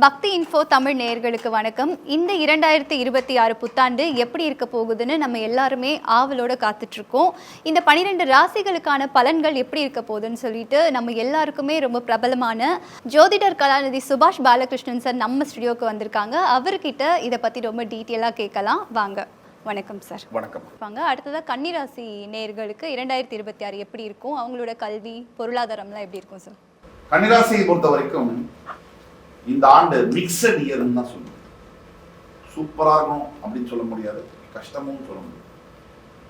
பக்தி இன்ஃபோ தமிழ் நேயர்களுக்கு வணக்கம். இந்த இரண்டாயிரத்தி இருபத்தி ஆறு புத்தாண்டு எப்படி இருக்க போகுதுன்னு நம்ம எல்லாருமே ஆவலோட காத்துட்டு இருக்கோம் இந்த பனிரெண்டு ராசிகளுக்கான பலன்கள் எப்படி இருக்க போகுதுன்னு சொல்லிட்டு நம்ம எல்லாருக்குமே ரொம்ப பிரபலமான ஜோதிடர் கலாநிதி சுபாஷ் பாலகிருஷ்ணன் சார் நம்ம ஸ்டுடியோக்கு வந்திருக்காங்க. அவர்கிட்ட இதை பற்றி ரொம்ப டீட்டெயிலாக கேட்கலாம். வாங்க. வணக்கம் சார். வணக்கம். வாங்க. அடுத்ததாக கன்னிராசி நேயர்களுக்கு இரண்டாயிரத்தி இருபத்தி ஆறு எப்படி இருக்கும்? அவங்களோட கல்வி பொருளாதாரம்லாம் எப்படி இருக்கும் சார்? கன்னிராசியை பொறுத்த வரைக்கும் இந்த ஆண்டு மிக்சட் இயர்னு தான் சொல்லணும் சூப்பரா இருக்கும் அப்படின்னு சொல்ல முடியாது. கஷ்டமும் சொல்ல முடியாது.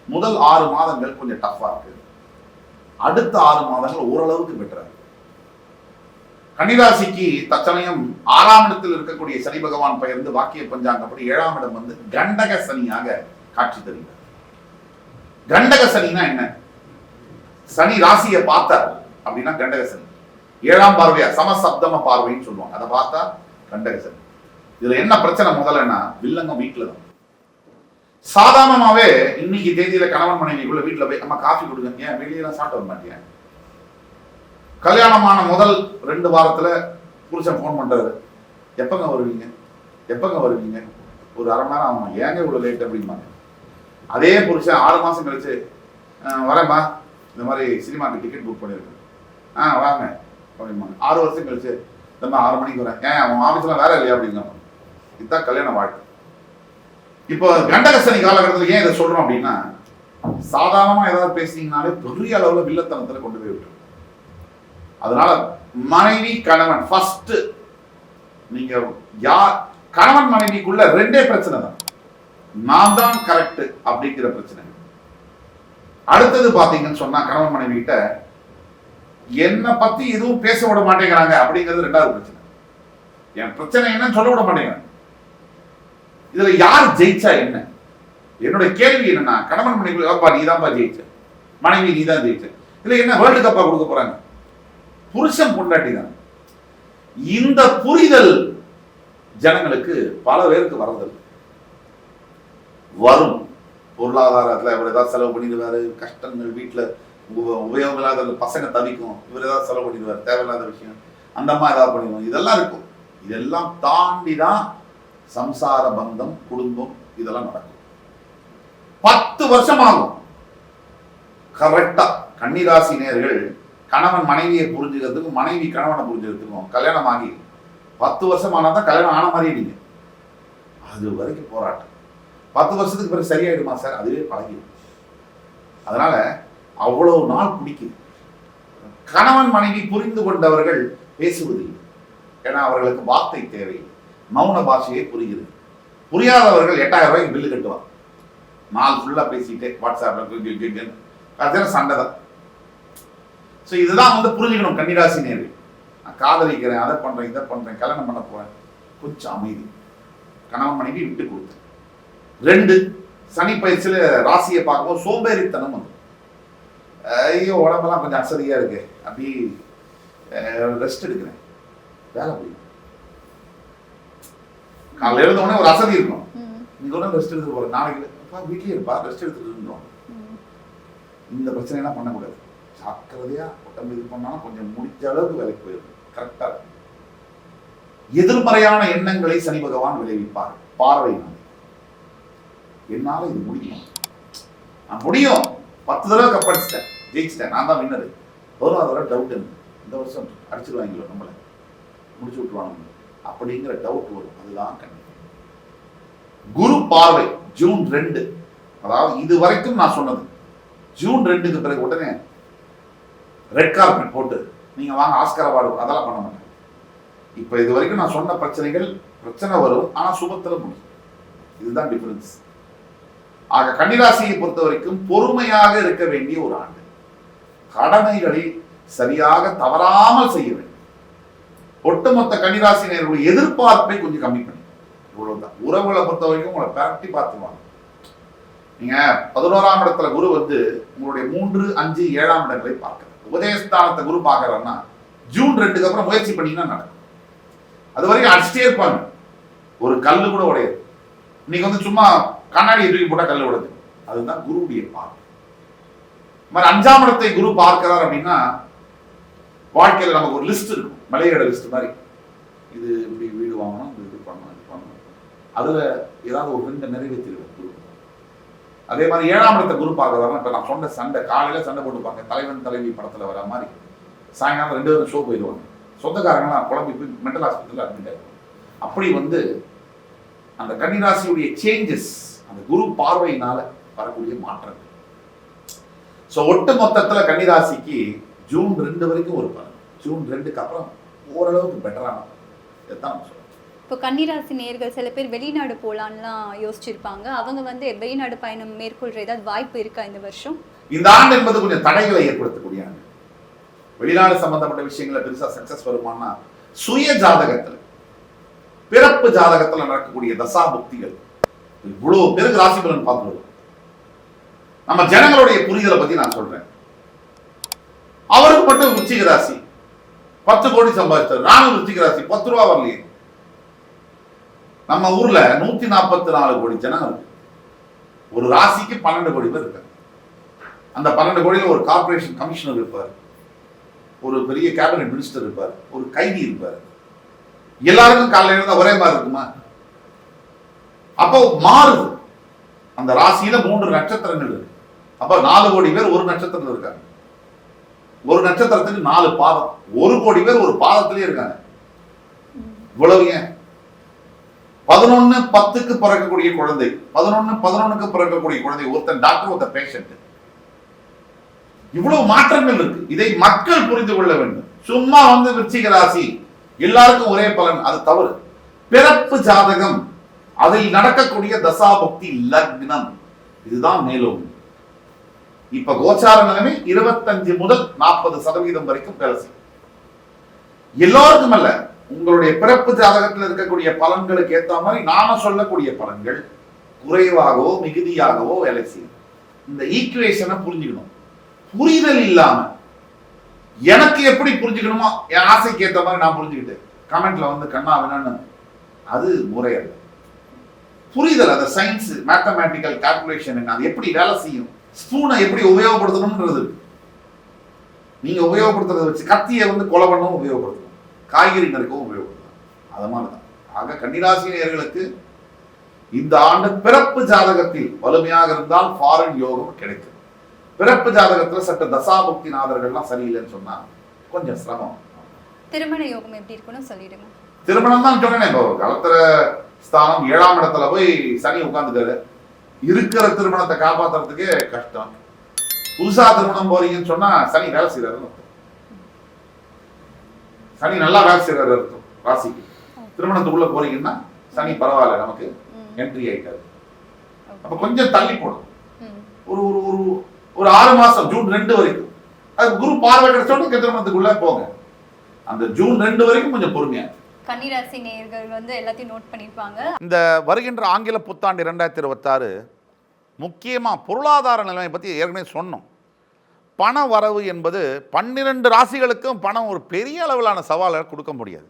முதல் ஆறு மாதங்கள் கொஞ்சம் டஃப்பாக இருக்கு. அடுத்த ஆறு மாதங்கள் ஓரளவுக்கு பெட்டரா இருக்கு. கன்னிராசிக்கு தச்சமயம் ஆறாம் இடத்தில் இருக்கக்கூடிய சனி பகவான் பெயர்ந்து வாக்கிய பஞ்சாங்கப்படி ஏழாம் இடம் வந்து கண்டக சனியாக காட்சி தருகிறார். கண்டக சனினா என்ன? சனி ராசியை பார்த்தார் அப்படின்னா கண்டக சனி. ஏழாம் பார்வையா? சமசப்தம பார்வைன்னு சொல்லுவாங்க. அதை பார்த்தா கண்டகசன். இதுல என்ன பிரச்சனை முதல்லன்னா வில்லங்க வீட்டுல தான். சாதாரணமாவே இன்னைக்கு தேதியில கணவன் மனைவிக்குள்ள வீட்டுல போய் அம்மா காஃபி கொடுங்க. ஏன் வெளியெல்லாம் சாப்பிட்டு வர மாட்டியா? கல்யாணமான முதல் ரெண்டு வாரத்துல புருஷன் ஃபோன் பண்றாரு. எப்பங்க வருவீங்க? எப்பங்க வருவீங்க? ஒரு அரை மணி நேரம் ஆகும். ஏங்க இவ்வளவு லேட் அப்படிம்பாங்க. அதே புருஷன் ஆறு மாசம் கழிச்சு "அஹ், வரேம்மா இந்த மாதிரி சினிமாக்கு டிக்கெட் புக் பண்ணியிருக்கேன். ஆ வாங்க. அப்படிம்பாங்க. ஆறு வருஷம் கழிச்சு இந்த ஆறு மணிக்கு வரேன் ஏன் அவன் ஆஃபீஸ்ல வேலை இல்லையா? அப்படிங்க இதுதான் கல்யாண வாழ்க்கை. இப்போ கண்டகசனி காலகட்டத்தில் ஏன் இதை சொல்கிறோம் அப்படின்னா சாதாரணமா ஏதாவது பேசினீங்கனாலே பெரிய அளவில் வில்லத்தனத்துல கொண்டு போய் விட்டுரும். அதனால மனைவி கணவன் ஃபர்ஸ்ட் நீங்க யார் கணவன் மனைவிக்குள்ள ரெண்டே பிரச்சனை தான். நான் தான் கரெக்ட் அப்படிங்கிற பிரச்சனை. அடுத்தது பாத்தீங்கன்னு சொன்னா கணவன் மனைவி கிட்ட என்னை பத்தி எதுவும் பேச விட மாட்டேங்கிறாங்க அப்படிங்கிறது ரெண்டாவது பிரச்சனை. என் பிரச்சனை என்னன்னு சொல்ல விட மாட்டேங்கிறாங்க. இதுல யார் ஜெயிச்சா என்ன? என்னோட கேள்வி என்னன்னா கணவன் மனைவி அப்பா நீ தான்ப்பா ஜெயிச்ச. மனைவி நீ தான் ஜெயிச்ச. இதுல என்ன வேர்ல்டு கப்பா கொடுக்க போறாங்க? புருஷன் பொண்டாட்டி தான் இந்த புரிதல் ஜனங்களுக்கு பல பேருக்கு வரதில்லை வரும். பொருளாதாரத்துல அவர் ஏதாவது செலவு பண்ணிடுவாரு கஷ்டங்கள் வீட்டில் உபயோகமில்லாத பசங்க தவிக்கும். இவர் ஏதாவது செலவு பண்ணிடுவார். தேவையில்லாத விஷயம். அந்த அம்மா ஏதாவது பண்ணிடுவோம் இதெல்லாம் இருக்கும். இதெல்லாம் தாண்டி தான் சம்சார பந்தம் குடும்பம் இதெல்லாம் நடக்கும். பத்து வருஷம் ஆகும் கரெக்டா கன்னிராசி நேர்கள் கணவன் மனைவியை புரிஞ்சுக்கிறதுக்கும் மனைவி கணவனை புரிஞ்சுக்கிறதுக்கும் கல்யாணம் ஆகி பத்து வருஷம் ஆனால் தான் கல்யாணம் ஆன மாதிரி நீங்க. அது வரைக்கும் போராட்டம். பத்து வருஷத்துக்கு பிறகு சரியாயிடுமா சார்? அதுவே பழகிடும். அதனால அவ்வளவு நாள் பிடிக்குது கணவன் மனைவி புரிந்து கொண்டவர்கள் பேசுவதில்லை. ஏன்னா அவர்களுக்கு வார்த்தை தேவை மௌன பாஷையே புரிகிறது. புரியாதவர்கள் எட்டாயிரம் ரூபாய்க்கு பில்லு கட்டுவாங்க. நாள் ஃபுல்லா பேசிட்டே வாட்ஸ்அப்பில் கடைசியில் சண்டை தான். ஸோ இதுதான் வந்து புரிஞ்சுக்கணும். கன்னிராசி நேரு நான் காதலிக்கிறேன் அதை பண்றேன் இதை பண்றேன் கல்யாணம் பண்ண போறேன். கொஞ்சம் அமைதி. கணவன் மனைவி விட்டு கொடுத்து ரெண்டு சனி பயிற்சியில ராசியை பார்க்கும்போது சோம்பேறித்தனம் வந்து ஐயோ உடம்பெல்லாம் கொஞ்சம் அசதியா இருக்கு. அப்படி ரெஸ்ட் எடுக்கிறேன். வேலை முடியும். காலைல எழுந்த உடனே ஒரு அசதி இருக்கும். நீங்க உடனே ரெஸ்ட் எடுத்துட்டு போற நாளைக்கு அப்பா வீட்லயே இருப்பா. ரெஸ்ட் எடுத்துட்டு இருந்தோம். இந்த பிரச்சனையெல்லாம் பண்ணக்கூடாது. ஜாக்கிரதையா உடம்பு இது பண்ணாலும் கொஞ்சம் முடிஞ்ச அளவுக்கு வேலைக்கு போயிடும் கரெக்டா இருக்கும். எதிர்மறையான எண்ணங்களை சனி பகவான் விளைவிப்பார். பார்வை என்னால இது முடியும்? நான் முடியும். பத்து தடவை கப்படிச்சிட்டேன் ஜெயிச்சிட்டேன். நான் தான் வின்னர் பொருளாதார டவுட் எனக்கு இந்த வருஷம் அடிச்சிருவாங்களோ நம்மளை? முடிச்சு விட்டுருவாங்க அப்படிங்கிற டவுட் வரும். அதுதான் கண்டிப்பாக குரு பார்வை ஜூன் ரெண்டு. அதாவது இது வரைக்கும் நான் சொன்னது. ஜூன் ரெண்டுக்கு பிறகு உடனே ரெட் கார்பெட் போட்டு நீங்கள் வாங்க ஆஸ்கர் அவார்டு அதெல்லாம் பண்ண மாட்டேன். இப்போ இது வரைக்கும் நான் சொன்ன பிரச்சனைகள் பிரச்சனை வரும் ஆனால் சுபத்தில் முடியும் இதுதான் டிஃபரன்ஸ் ஆக கன்னிராசியை பொறுத்த வரைக்கும் பொறுமையாக இருக்க வேண்டிய ஒரு ஆண்டு. கடமைகளை சரியாக தவறாமல் செய்ய வேண்டும். ஒட்டுமொத்த கன்னிராசினருடைய எதிர்பார்ப்பை கொஞ்சம் கம்மி பண்ணி. இவ்வளவுதான். உறவுகளை பொறுத்த வரைக்கும் உங்களை பரட்டி பார்த்துவாங்க நீங்க பதினோராம் இடத்துல குரு வந்து உங்களுடைய மூன்று அஞ்சு ஏழாம் இடங்களை பார்க்கிறது உதயஸ்தானத்தை குரு பார்க்கறாருன்னா ஜூன் ரெண்டுக்கு அப்புறம் முயற்சி பண்ணீங்கன்னா நடக்கும். அது வரைக்கும் அடிச்சிட்டே இருப்பாங்க. ஒரு கல் கூட உடையாது. இன்னைக்கு வந்து சும்மா கண்ணாடி தூக்கி போட்டால் கல் உடையுது அதுதான் குருவுடைய பார்வை. மாதிரி அஞ்சாம் இடத்தை குரு பார்க்கிறார் அப்படின்னா வாழ்க்கையில நமக்கு ஒரு லிஸ்ட் இருக்கும். மலையட லிஸ்ட் மாதிரி. இது இப்படி வீடு வாங்கணும் இது இது பண்ணணும் இது பண்ணணும். அதுல ஏதாவது ஒரு ரெண்டு நிறைவேற்றிடுவேன் குரு. அதே மாதிரி ஏழாம் இடத்தை குரு பார்க்கறவங்க இப்ப நான் சொன்ன சண்டை காலையில சண்டை போட்டுப்பாங்க. தலைவன் தலைவி படத்துல வர மாதிரி. சாயங்காலம் ரெண்டு பேரும் ஷோ போயிடுவாங்க. சொந்தக்காரங்களாம் குழம்பி போய் மென்டல் ஹாஸ்பிட்டலில் அட்மிட் ஆயிடுவாங்க. அப்படி வந்து அந்த கன்னிராசியுடைய சேஞ்சஸ் அந்த குரு பார்வையினால வரக்கூடிய மாற்றங்கள். ஸோ ஒட்டு மொத்தத்தில் கன்னிராசிக்கு ஜூன் ரெண்டு வரைக்கும் ஒரு பலன். ஜூன் ரெண்டுக்கு அப்புறம் ஓரளவுக்கு பெட்டரான நான் சொல்றேன். இப்போ கன்னிராசி நேர்கள் சில பேர் வெளிநாடு போகலான்லாம் யோசிச்சிருப்பாங்க. அவங்க வந்து வெளிநாடு பயணம் மேற்கொள்ற ஏதாவது வாய்ப்பு இருக்கா இந்த வருஷம்? இந்த ஆண்டு என்பது கொஞ்சம் தடைகளை ஏற்படுத்தக்கூடிய ஆண்டு. வெளிநாடு சம்பந்தப்பட்ட விஷயங்களை பெருசா சக்சஸ் வருமானா சுய ஜாதகத்துல பிறப்பு ஜாதகத்துல நடக்கக்கூடிய தசா புக்திகள் இவ்வளவு பேருக்கு ராசி பலன் பார்த்துருவோம் நம்ம ஜனங்களுடைய புரிதலை பத்தி நான் சொல்றேன். அவருக்கு மட்டும் விருச்சிக ராசி. பத்து கோடி சம்பாதிச்சார். நானும் விருச்சிக ராசி. பத்து ரூபா வரலையே. நம்ம ஊர்ல நூத்தி நாற்பத்தி நாலு கோடி ஜனம் இருக்கு. ஒரு ராசிக்கு பன்னெண்டு கோடி பேர் இருக்காங்க. அந்த பன்னெண்டு கோடியில் ஒரு கார்ப்பரேஷன் கமிஷனர் இருப்பார். ஒரு பெரிய கேபினட் மினிஸ்டர் இருப்பார். ஒரு கைதி இருப்பார். எல்லாருக்கும் காலையில் இருந்தால் ஒரே மாதிரி இருக்குமா? அப்போ மாறுது. அந்த ராசியில மூன்று நட்சத்திரங்கள் இருக்கு. அப்ப நாலு கோடி பேர் ஒரு நட்சத்திரத்துல இருக்காங்க. ஒரு நட்சத்திரத்துக்கு நாலு பாதம். ஒரு கோடி பேர் ஒரு பாதத்திலே இருக்காங்க. இவ்வளவு ஏன்? பதினொன்னு பத்துக்கு பிறக்கக்கூடிய குழந்தை. பதினொன்னு பதினொன்னுக்கு பிறக்கக்கூடிய குழந்தை. ஒருத்தன் டாக்டர் ஒருத்தன் பேஷண்ட் இவ்வளவு மாற்றங்கள் இருக்கு. இதை மக்கள் புரிந்து கொள்ள வேண்டும். சும்மா வந்து விருச்சிக ராசி. எல்லாருக்கும் ஒரே பலன். அது தவறு. பிறப்பு ஜாதகம். அதில் நடக்கக்கூடிய தசாபக்தி லக்னம். இதுதான் மேலும் இப்ப கோச்சார நிலைமை இருபத்தஞ்சு முதல் நாற்பது சதவீதம் வரைக்கும் வேலை செய்யும். எல்லோருக்கும் அல்ல உங்களுடைய பிறப்பு ஜாதகத்தில் இருக்கக்கூடிய பலன்களுக்கு ஏத்த மாதிரி நாம சொல்லக்கூடிய பலன்கள் குறைவாகவோ மிகுதியாகவோ வேலை செய்யும். இந்த ஈக்குவேஷனை புரிஞ்சுக்கணும். புரிதல் இல்லாம எனக்கு எப்படி புரிஞ்சுக்கணுமோ என் ஆசைக்கு ஏத்த மாதிரி நான் புரிஞ்சுக்கிட்டேன் கமெண்ட்ல வந்து கண்ணா வேணான்னு அது முறையல்ல. புரிதல் அந்த சயின்ஸ் மேத்தமேட்டிக்கல் கால்குலேஷன் அது எப்படி வேலை செய்யும்? ஸ்பூனை எப்படி உபயோகப்படுத்தணும்ன்றது. இருக்கு. நீங்க உபயோகப்படுத்துறத வச்சு கத்தியை வந்து கொலை பண்ணவும் உபயோகப்படுத்தணும் காய்கறி நறுக்கவும் உபயோகப்படுத்தலாம். அது மாதிரி தான் ஆக கன்னிராசினியர்களுக்கு இந்த ஆண்டு பிறப்பு ஜாதகத்தில் வலிமையாக இருந்தால் ஃபாரின் யோகம் கிடைக்கும். பிறப்பு ஜாதகத்துல சற்று தசாபுக்தி நாதர்கள்லாம் சரியில்லைன்னு சொன்னா கொஞ்சம் சிரமம். திருமண யோகம் எப்படி இருக்குன்னு சொல்லிடுங்க. திருமணம் தான் சொன்னேன் இப்போ கலத்திர ஸ்தானம் ஏழாம் இடத்துல போய் சனி உட்கார்ந்துட்டாரு. இருக்கிற திருமணத்தை காப்பாத்துறதுக்கே கஷ்டம். புதுசா திருமணம் போறீங்கன்னு சொன்னா சனி வேலை அர்த்தம். சனி நல்லா வேலை செய்யறாரு அர்த்தம் ராசிக்கு. திருமணத்துக்குள்ள போறீங்கன்னா சனி பரவாயில்ல நமக்கு. என்ட்ரி ஆயிட்டாரு. அப்ப கொஞ்சம் தள்ளி போடும். ஒரு ஒரு ஒரு ஒரு ஆறு மாசம் ஜூன் ரெண்டு வரைக்கும். அது குரு பார்வை கிடைச்சோட திருமணத்துக்குள்ள போங்க. அந்த ஜூன் ரெண்டு வரைக்கும் கொஞ்சம் பொறுமையா கன்னிராசி நேயர்கள் வந்து எல்லாத்தையும் நோட் பண்ணிருப்பாங்க. இந்த வருகின்ற ஆங்கில புத்தாண்டு இரண்டாயிரத்தி இருபத்தாறு முக்கியமாக பொருளாதார நிலைமை பற்றி ஏற்கனவே சொன்னோம். பண வரவு என்பது பன்னிரண்டு ராசிகளுக்கும் பணம் ஒரு பெரிய அளவிலான சவாலை கொடுக்க முடியாது.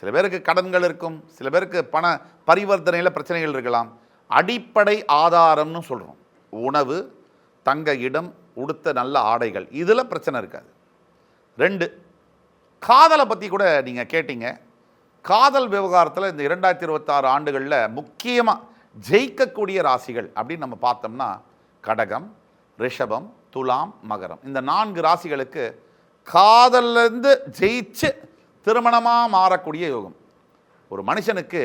சில பேருக்கு கடன்கள் இருக்கும் சில பேருக்கு பண பரிவர்த்தனையில் பிரச்சனைகள் இருக்கலாம். அடிப்படை ஆதாரம்னு சொல்கிறோம் உணவு தங்க இடம் உடுத்த நல்ல ஆடைகள் இதில் பிரச்சனை இருக்காது. ரெண்டு காதலை பற்றி கூட நீங்கள் கேட்டீங்க. காதல் விவகாரத்தில் இந்த இரண்டாயிரத்தி இருபத்தாறு ஆண்டுகளில் முக்கியமாக ஜெயிக்கக்கூடிய ராசிகள் அப்படின்னு நம்ம பார்த்தோம்னா கடகம் ரிஷபம் துலாம் மகரம். இந்த நான்கு ராசிகளுக்கு காதல்லேருந்து ஜெயிச்சு திருமணமாக மாறக்கூடிய யோகம். ஒரு மனுஷனுக்கு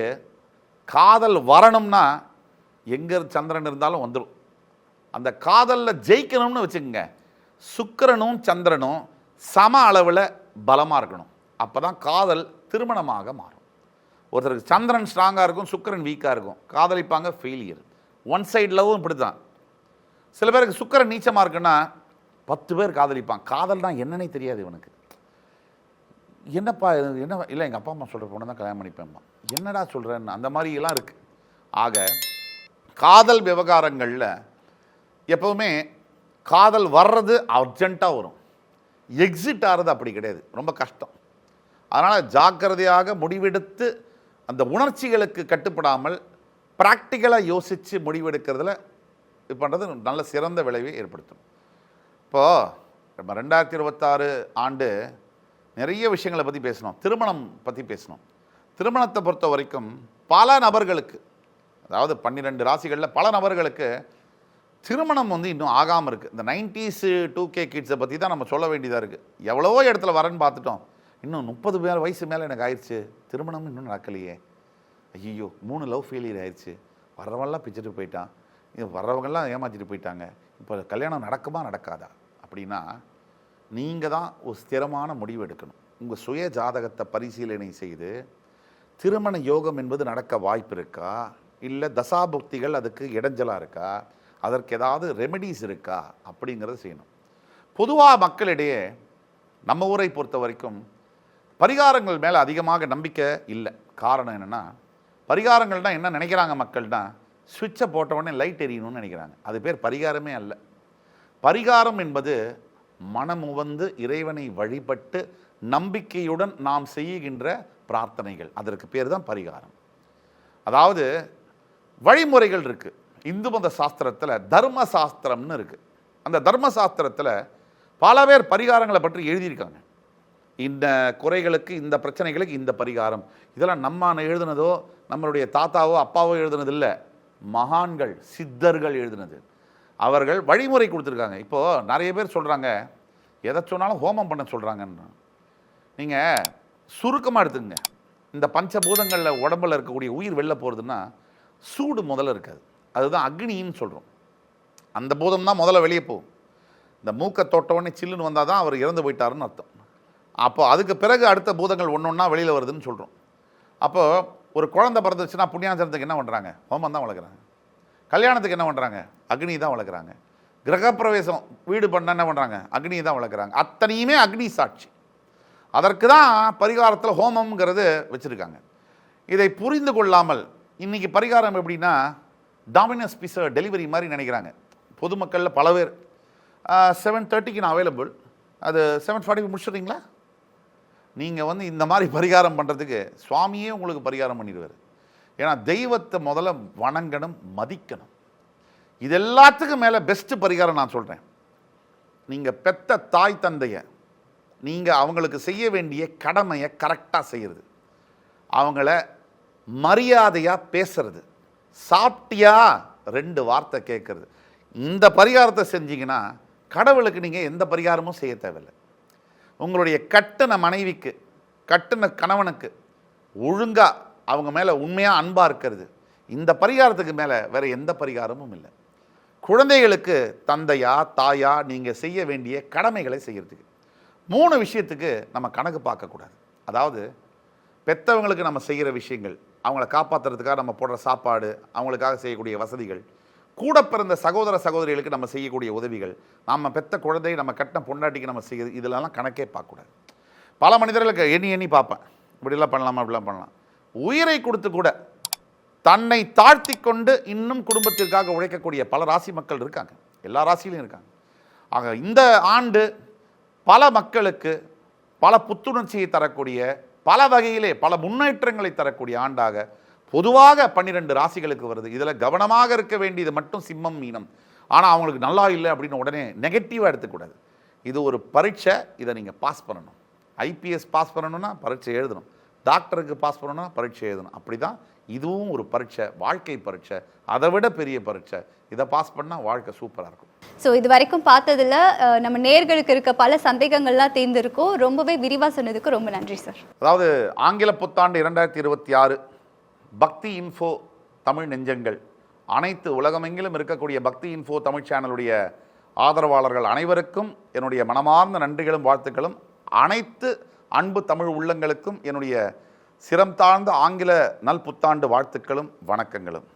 காதல் வரணும்னா எங்கே சந்திரன் இருந்தாலும் வந்துடும் அந்த காதலில் ஜெயிக்கணும்னு வச்சுக்கோங்க. சுக்கிரனும் சந்திரனும் சம அளவில் பலமாக இருக்கணும். அப்போ தான் காதல் திருமணமாக மாறும். ஒருத்தருக்கு சந்திரன் ஸ்ட்ராங்காக இருக்கும் சுக்கிரன் வீக்காக இருக்கும். காதலிப்பாங்க ஃபெயிலியர் ஒன் சைடு லவ்வும் இப்படி தான் சில பேருக்கு சுக்கிரன் நீச்சமாக இருக்குன்னா பத்து பேர் காதலிப்பான் காதல்னா என்னன்னே தெரியாது இவனுக்கு. என்னப்பா என்ன இல்லை எங்கள் அப்பா அம்மா சொல்கிற பொண்ணு தான் கல்யாணம் பண்ணிப்பேன்மா என்னடா சொல்கிறேன்னு அந்த மாதிரியெல்லாம் இருக்குது ஆக காதல் விவகாரங்களில் எப்போவுமே காதல் வர்றது அர்ஜெண்ட்டாக வரும். எக்ஸிட் ஆகிறது அப்படி கிடையாது. ரொம்ப கஷ்டம். அதனால் ஜாக்கிரதையாக முடிவெடுத்து அந்த உணர்ச்சிகளுக்கு கட்டுப்படாமல் ப்ராக்டிக்கலாக யோசித்து முடிவெடுக்கிறதுல இது பண்ணுறது நல்ல சிறந்த விளைவை ஏற்படுத்தும். இப்போது நம்ம ரெண்டாயிரத்தி இருபத்தாறு ஆண்டு நிறைய விஷயங்களை பற்றி பேசணும் திருமணம் பற்றி பேசணும் திருமணத்தை பொறுத்த வரைக்கும் பல நபர்களுக்கு அதாவது பன்னிரெண்டு ராசிகளில் பல நபர்களுக்கு திருமணம் வந்து இன்னும் ஆகாமல் இருக்குது இந்த நைன்டிஸு டூ கே கிட்ஸை பற்றி தான் நம்ம சொல்ல வேண்டியதாக இருக்குது எவ்வளவோ இடத்துல வரேன்னு பார்த்துட்டோம். இன்னும் முப்பது மேலே வயசு மேலே எனக்கு ஆயிடுச்சு திருமணம் இன்னும் நடக்கலையே. ஐயோ மூணு லவ் ஃபெயிலியர் ஆயிடுச்சு வர்றவங்களாம் பிச்சுட்டு போயிட்டான். இது வர்றவங்கெல்லாம் ஏமாற்றிட்டு போயிட்டாங்க. இப்போ கல்யாணம் நடக்குமா நடக்காதா? அப்படின்னா நீங்கள் தான் ஒரு ஸ்திரமான முடிவு எடுக்கணும். உங்கள் சுய ஜாதகத்தை பரிசீலனை செய்து திருமண யோகம் என்பது நடக்க வாய்ப்பு இருக்கா? இல்லை தசாபுக்திகள் அதுக்கு இடைஞ்சலாக இருக்கா? அதற்கு ஏதாவது ரெமெடிஸ் இருக்கா? அப்படிங்கிறத செய்யணும். பொதுவாக மக்களிடையே நம்ம ஊரை பொறுத்த வரைக்கும் பரிகாரங்கள் மேலே அதிகமாக நம்பிக்கை இல்லை. காரணம் என்னென்னா பரிகாரங்கள்னா என்ன நினைக்கிறாங்க மக்கள்னா சுவிட்சை போட்ட உடனே லைட் எரியணும்னு நினைக்கிறாங்க. அது பேர் பரிகாரமே அல்ல. பரிகாரம் என்பது மனமுவந்து இறைவனை வழிபட்டு நம்பிக்கையுடன் நாம் செய்கின்ற பிரார்த்தனைகள். அதற்கு பேர் தான் பரிகாரம். அதாவது வழிமுறைகள் இருக்குது இந்து மத சாஸ்திரத்தில் தர்ம சாஸ்திரம்னு இருக்குது அந்த தர்ம சாஸ்திரத்தில் பல பேர் பரிகாரங்களை பற்றி எழுதியிருக்காங்க. இந்த குறைகளுக்கு இந்த பிரச்சனைகளுக்கு இந்த பரிகாரம். இதெல்லாம் நம்ம எழுதுனதோ நம்மளுடைய தாத்தாவோ அப்பாவோ எழுதுனதில்லை. மகான்கள் சித்தர்கள் எழுதுனது. அவர்கள் வழிமுறை கொடுத்துருக்காங்க. இப்போது நிறைய பேர் சொல்கிறாங்க எதை சொன்னாலும் ஹோமம் பண்ண சொல்கிறாங்கன்னு நீங்கள் சுருக்கமாக எடுத்துங்க இந்த பஞ்சபூதங்களில் உடம்புல இருக்கக்கூடிய உயிர் வெளில போகிறதுன்னா சூடு முதல்ல இருக்காது. அதுதான் அக்னின்னு சொல்கிறோம் அந்த பூதம் தான் முதல்ல வெளியே போகும். இந்த மூக்கை தொட்ட உடனே சில்லுன்னு வந்தால் தான் அவர் இறந்து போயிட்டாருன்னு அர்த்தம். அப்போ அதுக்கு பிறகு அடுத்த பூதங்கள் ஒன்று ஒன்றா வெளியில் வருதுன்னு சொல்கிறோம் அப்போது ஒரு குழந்தை பிறந்துச்சுன்னா புண்ணியாச்சனத்துக்கு என்ன பண்ணுறாங்க ஹோமம் தான் வளர்க்குறாங்க. கல்யாணத்துக்கு என்ன பண்ணுறாங்க அக்னி தான் வளர்க்குறாங்க. கிரகப்பிரவேசம் வீடு பண்ண என்ன பண்ணுறாங்க அக்னி தான் வளர்க்குறாங்க. அத்தனையுமே அக்னி சாட்சி. அதற்கு தான் பரிகாரத்தில் ஹோமம்ங்கிறது வச்சுருக்காங்க. இதை புரிந்து கொள்ளாமல் இன்றைக்கி பரிகாரம் எப்படின்னா டாமினஸ் பிச டெலிவரி மாதிரி நினைக்கிறாங்க. பொதுமக்களில் பல பேர். செவன் தேர்ட்டிக்கு நான் அவைலபிள் அது செவன் ஃபார்ட்டிக்கு முடிச்சிடுறீங்களா? நீங்கள் வந்து இந்த மாதிரி பரிகாரம் பண்ணுறதுக்கு சுவாமியே உங்களுக்கு பரிகாரம் பண்ணிடுவார். ஏன்னா தெய்வத்தை முதல்ல வணங்கணும் மதிக்கணும். இது எல்லாத்துக்கும் மேலே பெஸ்ட்டு பரிகாரம் நான் சொல்கிறேன் நீங்கள் பெத்த தாய் தந்தையை நீங்கள் அவங்களுக்கு செய்ய வேண்டிய கடமையை கரெக்டாக செய்கிறது அவங்கள மரியாதையாக பேசுறது. சாப்பிட்டியா? ரெண்டு வார்த்தை கேட்குறது இந்த பரிகாரத்தை செஞ்சிங்கன்னா கடவுளுக்கு நீங்கள் எந்த பரிகாரமும் செய்ய தேவையில்லை. உங்களுடைய கட்டின மனைவிக்கு கட்டின கணவனுக்கு ஒழுங்காக அவங்க மேலே உண்மையாக அன்பாக இருக்கிறது. இந்த பரிகாரத்துக்கு மேலே வேறு எந்த பரிகாரமும் இல்லை. குழந்தைகளுக்கு தந்தையா தாயா நீங்கள் செய்ய வேண்டிய கடமைகளை செய்கிறதுக்கு மூணு விஷயத்துக்கு நம்ம கணக்கு பார்க்கக்கூடாது அதாவது பெற்றவங்களுக்கு நம்ம செய்கிற விஷயங்கள் அவங்கள காப்பாற்றுறதுக்காக நம்ம போடுற சாப்பாடு அவங்களுக்காக செய்யக்கூடிய வசதிகள் கூட பிறந்த சகோதர சகோதரிகளுக்கு நம்ம செய்யக்கூடிய உதவிகள். நம்ம பெத்த குழந்தை நம்ம கட்டின பொண்டாட்டிக்கு நம்ம செய்யுது இதிலெல்லாம் கணக்கே பார்க்கக்கூடாது. பல மனிதர்களுக்கு எண்ணி எண்ணி பார்ப்பேன். இப்படிலாம் பண்ணலாமா இப்படிலாம் பண்ணலாம். உயிரை கொடுத்து கூட தன்னை தாழ்த்தி கொண்டு இன்னும் குடும்பத்திற்காக உழைக்கக்கூடிய பல ராசி மக்கள் இருக்காங்க. எல்லா ராசியிலும் இருக்காங்க. ஆக இந்த ஆண்டு பல மக்களுக்கு பல புத்துணர்ச்சியை தரக்கூடிய பல வகையிலே பல முன்னேற்றங்களை தரக்கூடிய ஆண்டாக பொதுவாக பன்னிரெண்டு ராசிகளுக்கு வருது. இதில் கவனமாக இருக்க வேண்டியது மட்டும் சிம்மம் மீனம். ஆனால் அவங்களுக்கு நல்லா இல்லை அப்படின்னு உடனே நெகட்டிவாக எடுத்துக்கூடாது. இது ஒரு பரீட்சை இதை நீங்கள் பாஸ் பண்ணணும். ஐபிஎஸ் பாஸ் பண்ணணும்னா பரீட்சை எழுதணும். டாக்டருக்கு பாஸ் பண்ணணும்னா பரீட்சை எழுதணும். அப்படி தான் இதுவும் ஒரு பரீட்சை வாழ்க்கை பரீட்சை. அதை விட பெரிய பரீட்சை. இதை பாஸ் பண்ணால் வாழ்க்கை சூப்பராக இருக்கும். ஸோ இது வரைக்கும் பார்த்ததுல நம்ம நேர்களுக்கு இருக்க பல சந்தேகங்கள்லாம் தேர்ந்திருக்கும். ரொம்பவே விரிவாக சொன்னதுக்கு ரொம்ப நன்றி சார். அதாவது ஆங்கில புத்தாண்டு இரண்டாயிரத்தி இருபத்தி ஆறு பக்தி இன்ஃபோ தமிழ் நெஞ்சங்கள். அனைத்து உலகமெங்கிலும் இருக்கக்கூடிய பக்தி இன்ஃபோ தமிழ் சேனலுடைய ஆதரவாளர்கள் அனைவருக்கும் என்னுடைய மனமார்ந்த நன்றிகளும் வாழ்த்துக்களும். அனைத்து அன்பு தமிழ் உள்ளங்களுக்கும் என்னுடைய சிரம் தாழ்ந்த ஆங்கில நல் புத்தாண்டு வாழ்த்துக்களும் வணக்கங்களும்.